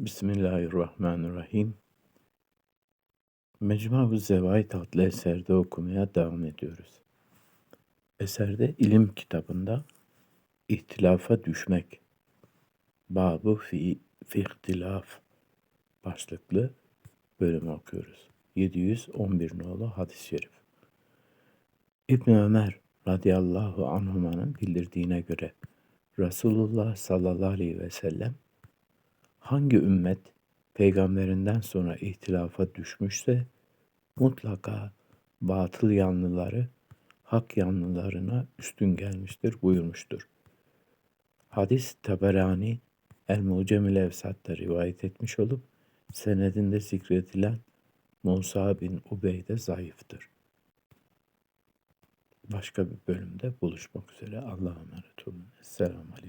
Bismillahirrahmanirrahim. Mecmu-u Zevaid adlı eserde okumaya devam ediyoruz. Eserde ilim kitabında ihtilafa düşmek, babı fi, fi başlıklı bölümü okuyoruz. 711 nolu hadis-i şerif. İbn Ömer radıyallahu anhumanın bildirdiğine göre Resulullah sallallahu aleyhi ve sellem hangi ümmet peygamberinden sonra ihtilafa düşmüşse mutlaka batıl yanlıları hak yanlılarına üstün gelmiştir buyurmuştur. Hadis Taberani El-Mucemil Evsat'ta rivayet etmiş olup senedinde zikredilen Musa bin Ubeyde zayıftır. Başka bir bölümde buluşmak üzere. Allah'a emanet olun. Rahmetullah.